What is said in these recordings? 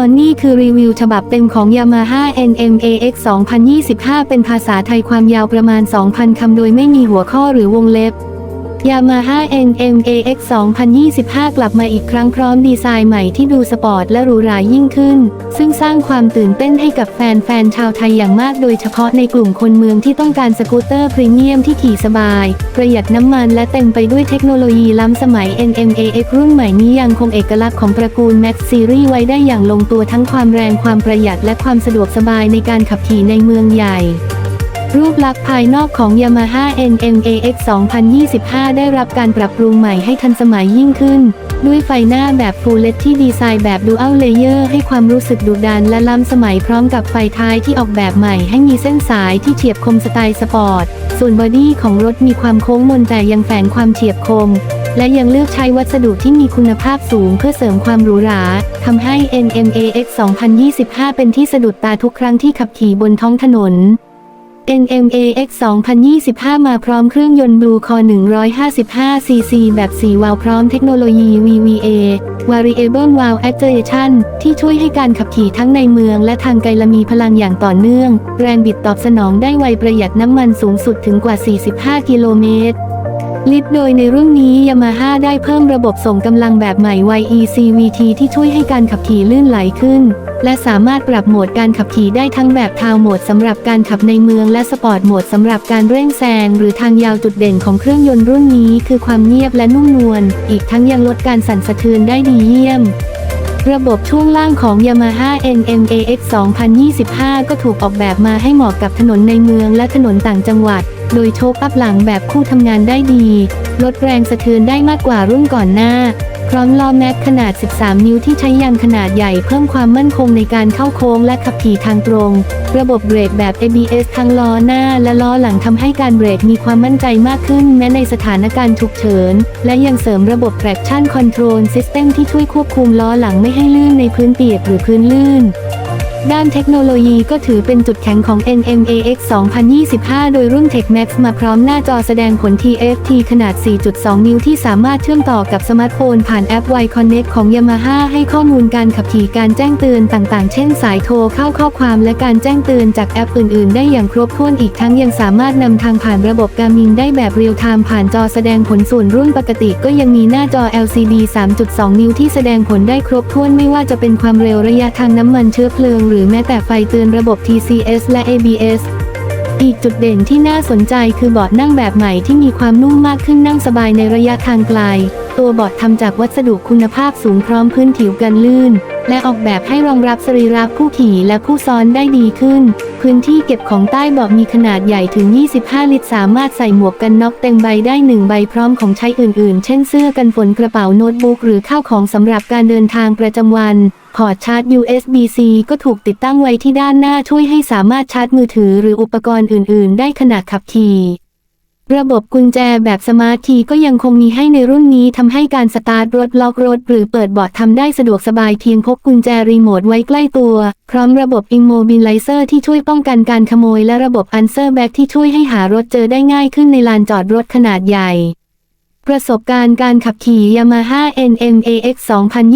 อนนี่คือรีวิวฉบับเต็มของ Yamaha NMAX 2025 เป็นภาษาไทยความยาวประมาณ 2,000 คำโดยไม่มีหัวข้อหรือวงเล็บ Yamaha NMAX 2025 กลับมาอีกครั้งพร้อมดีไซน์ใหม่ที่ดูสปอร์ตและหรูหรายิ่งขึ้น ซึ่งสร้างความตื่นเต้นให้กับแฟนๆ ชาวไทยอย่างมากโดยเฉพาะในกลุ่มคนเมืองที่ต้องการสกูตเตอร์พรีเมียมที่ขี่สบาย ประหยัดน้ำมันและเต็มไปด้วยเทคโนโลยีล้ำสมัย NMAX รุ่นใหม่นี้ยังคงเอกลักษณ์ของตระกูล Max Series ไว้ได้อย่างลงตัวทั้งความแรงความประหยัดและความสะดวกสบายในการขับขี่ในเมืองใหญ่ รูปลักษณ์ภายนอกของ Yamaha NMAX 2025 ได้รับการปรับปรุงใหม่ให้ทันสมัยยิ่งขึ้น ด้วยไฟหน้าแบบ Full LED ที่ดีไซน์แบบ Dual Layer ให้ความรู้สึกดุดันและล้ำสมัยพร้อมกับไฟท้ายที่ออกแบบใหม่ให้มีเส้นสายที่เฉียบคมสไตล์สปอร์ต ส่วนบอดี้ของรถมีความโค้งมนแต่ยังแฝงความเฉียบคมและยังเลือกใช้วัสดุที่มีคุณภาพสูงเพื่อเสริมความหรูหรา ทำให้ NMAX 2025 เป็นที่สะดุดตาทุกครั้งที่ขับขี่บนท้องถนน NMAX 2025 มาพร้อมเครื่องยนต์ Blue Core 155 cc แบบ 4 วาล์วพร้อมเทคโนโลยี VVA Variable Valve Actuation ที่ช่วยให้การขับขี่ทั้งในเมืองและทางไกลมีพลังอย่างต่อเนื่อง แรงบิดตอบสนองได้ไวประหยัดน้ำมันสูงสุดถึงกว่า 45 กิโลเมตร ลิดโดยในรุ่นนี้ Yamaha ได้เพิ่มระบบส่งกำลังแบบใหม่ YECVT ที่ช่วยให้การขับขี่ลื่นไหลขึ้น และสามารถปรับโหมดการขับขี่ได้ทั้งแบบทาวโหมดสำหรับการขับในเมืองและสปอร์ตโหมดสำหรับการเร่งแซงหรือทางยาวจุดเด่นของเครื่องยนต์รุ่นนี้คือความเงียบและนุ่มนวล อีกทั้งยังลดการสั่นสะเทือนได้ดีเยี่ยมระบบช่วงล่างของ Yamaha NMAX 2025 ก็ถูกออกแบบมาให้เหมาะกับถนนในเมืองและถนนต่างจังหวัด โดยโชคอัพหลังแบบคู่ทำงานได้ดี ลดแรงสะเทือนได้มากกว่ารุ่นก่อนหน้า พร้อมล้อแม็กขนาด 13 นิ้วที่ใช้ยางขนาดใหญ่เพิ่มความมั่นคงในการเข้าโค้งและขับขี่ทางตรง ระบบเบรกแบบ ABS ทั้งล้อหน้าและล้อหลังทำให้การเบรกมีความมั่นใจมากขึ้นแม้ในสถานการณ์ฉุกเฉิน และยังเสริมระบบ traction control system ที่ช่วยควบคุมล้อหลังไม่ให้ลื่นในพื้นเปียกหรือพื้นลื่น ด้านเทคโนโลยีก็ถือเป็นจุดแข็งของ NMAX 2025 โดยรุ่น Tech Max มาพร้อมหน้าจอแสดงผล TFT ขนาด 4.2 นิ้วที่สามารถเชื่อมต่อกับสมาร์ทโฟนผ่านแอป Y Connect ของ Yamaha ให้ข้อมูลการขับขี่การแจ้งเตือนต่างๆ เช่นสายโทรเข้าข้อความและการแจ้งเตือนจากแอปอื่น ๆ ได้อย่างครบถ้วนอีกทั้งยังสามารถนำทางผ่านระบบ Garmin ได้แบบเรียลไทม์ผ่านจอแสดงผลส่วนรุ่นปกติก็ยังมีหน้าจอ LCD 3.2 นิ้วที่แสดงผลได้ครบถ้วนไม่ว่าจะเป็นความเร็วระยะทางน้ำมันเชื้อเพลิงหรือแม้แต่ไฟเตือนระบบ TCS และ ABS อีกจุดเด่นที่น่าสนใจคือเบาะนั่งแบบใหม่ที่มีความนุ่มมากขึ้นนั่งสบายในระยะทางไกล ตัวเบาะทำจากวัสดุคุณภาพสูงพร้อมพื้นผิวกันลื่น และออกแบบให้รองรับสรีระผู้ขี่และผู้ซ้อนได้ดีขึ้น พื้นที่เก็บของใต้เบาะมีขนาดใหญ่ถึง 25 ลิตร สามารถใส่หมวกกันน็อกเต็มใบได้หนึ่งใบพร้อมของใช้อื่นๆ เช่นเสื้อกันฝนกระเป๋าโน้ตบุ๊กหรือข้าวของสำหรับการเดินทางประจำวันพอร์ตชาร์จ USB-C ก็ถูกติดตั้งไว้ที่ด้านหน้าช่วยให้สามารถชาร์จมือถือหรืออุปกรณ์อื่น ๆ ได้ขณะขับขี่ ระบบกุญแจแบบสมาร์ทคีย์ก็ยังคงมีให้ในรุ่นนี้ทำให้การสตาร์ทรถล็อกรถหรือเปิดเบาะทำได้สะดวกสบายเพียงพกกุญแจรีโมทไว้ใกล้ตัว พร้อมระบบ Immobilizer ที่ช่วยป้องกันการขโมยและระบบ Answer Back ที่ช่วยให้หารถเจอได้ง่ายขึ้นในลานจอดรถขนาดใหญ่ ประสบการณ์การขับขี่ Yamaha NMAX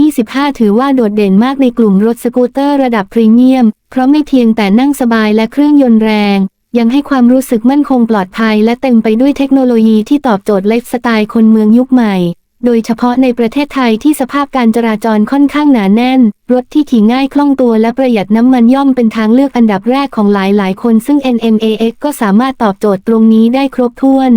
2025 ถือว่าโดดเด่นมากในกลุ่มรถสกูตเตอร์ระดับพรีเมียม เพราะไม่เพียงแต่นั่งสบายและเครื่องยนต์แรง ยังให้ความรู้สึกมั่นคงปลอดภัย และเต็มไปด้วยเทคโนโลยีที่ตอบโจทย์ไลฟ์สไตล์คนเมืองยุคใหม่ โดยเฉพาะในประเทศไทยที่สภาพการจราจรค่อนข้างหนาแน่น รถที่ขี่ง่ายคล่องตัวและประหยัดน้ำมันย่อมเป็นทางเลือกอันดับแรกของหลายๆ คน ซึ่ง NMAX ก็สามารถตอบโจทย์ตรงนี้ได้ครบถ้วน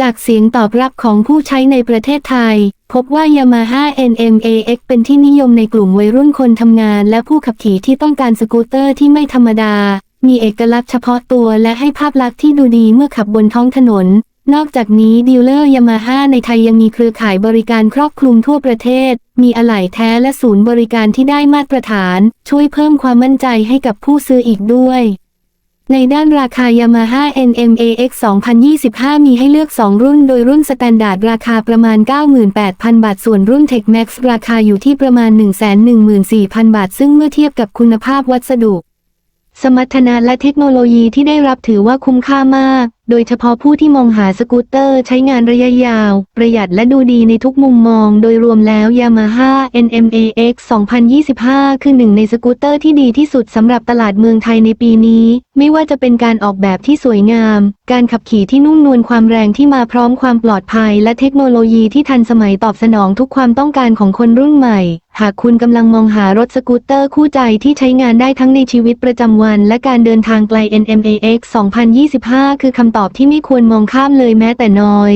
จากเสียงตอบรับของผู้ใช้ในประเทศไทย พบว่า Yamaha NMAX เป็นที่นิยมในกลุ่มวัยรุ่นคนทำงาน และผู้ขับขี่ที่ต้องการสกูตเตอร์ที่ไม่ธรรมดา มีเอกลักษณ์เฉพาะตัวและให้ภาพลักษณ์ที่ดูดีเมื่อขับบนท้องถนน นอกจากนี้ดีลเลอร์ Yamaha ในไทยยังมีเครือข่ายบริการครอบคลุมทั่วประเทศ มีอะไหล่แท้และศูนย์บริการที่ได้มาตรฐาน ช่วยเพิ่มความมั่นใจให้กับผู้ซื้ออีกด้วยในด้านราคา Yamaha NMAX 2025 มีให้เลือก 2 รุ่น โดยรุ่นสแตนดาร์ดราคาประมาณ 98,000 บาท ส่วนรุ่น Tech Max ราคาอยู่ที่ประมาณ 114,000 บาท ซึ่งเมื่อเทียบกับคุณภาพวัสดุ สมรรถนะและเทคโนโลยีที่ได้รับถือว่าคุ้มค่ามากโดยเฉพาะผู้ที่มองหาสกูตเตอร์ใช้งานระยะยาว ประหยัดและดูดีในทุกมุมมอง โดยรวมแล้ว Yamaha NMAX 2025 คือหนึ่งในสกูตเตอร์ที่ดีที่สุดสำหรับตลาดเมืองไทยในปีนี้ ไม่ว่าจะเป็นการออกแบบที่สวยงาม การขับขี่ที่นุ่มนวลความแรงที่มาพร้อมความปลอดภัย และเทคโนโลยีที่ทันสมัยตอบสนองทุกความต้องการของคนรุ่นใหม่หากคุณกำลังมองหารถสกูตเตอร์คู่ใจที่ใช้งานได้ทั้งในชีวิตประจำวัน และการเดินทางไกล NMAX 2025 คือคำตอบที่ไม่ควรมองข้ามเลยแม้แต่น้อย